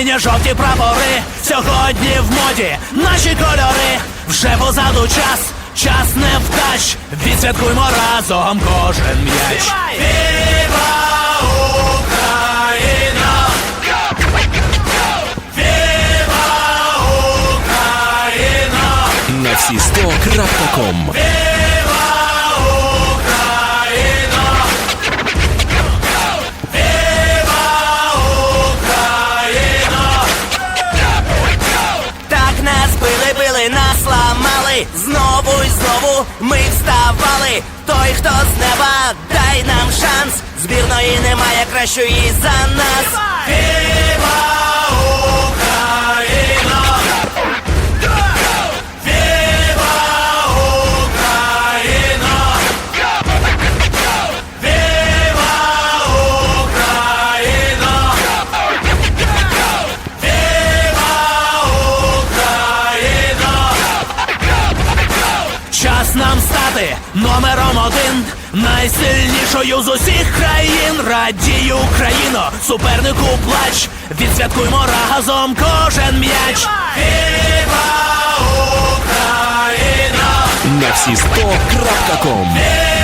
синьо-жовті прапори сьогодні в моді наші кольори вже позаду час, час не вдач. Відсвяткуймо разом кожен м'яч. Віва Україна! Віва Україна! На всі 100.ком Так знову й знову ми вставали. Той, хто з неба, дай нам шанс. Збірної немає кращої за нас. Віва стати номером один найсильнішою з усіх країн. Радій Україно, супернику плач. Відсвяткуймо разом кожен м'яч. Віва Україна! на всі 100.ком Віва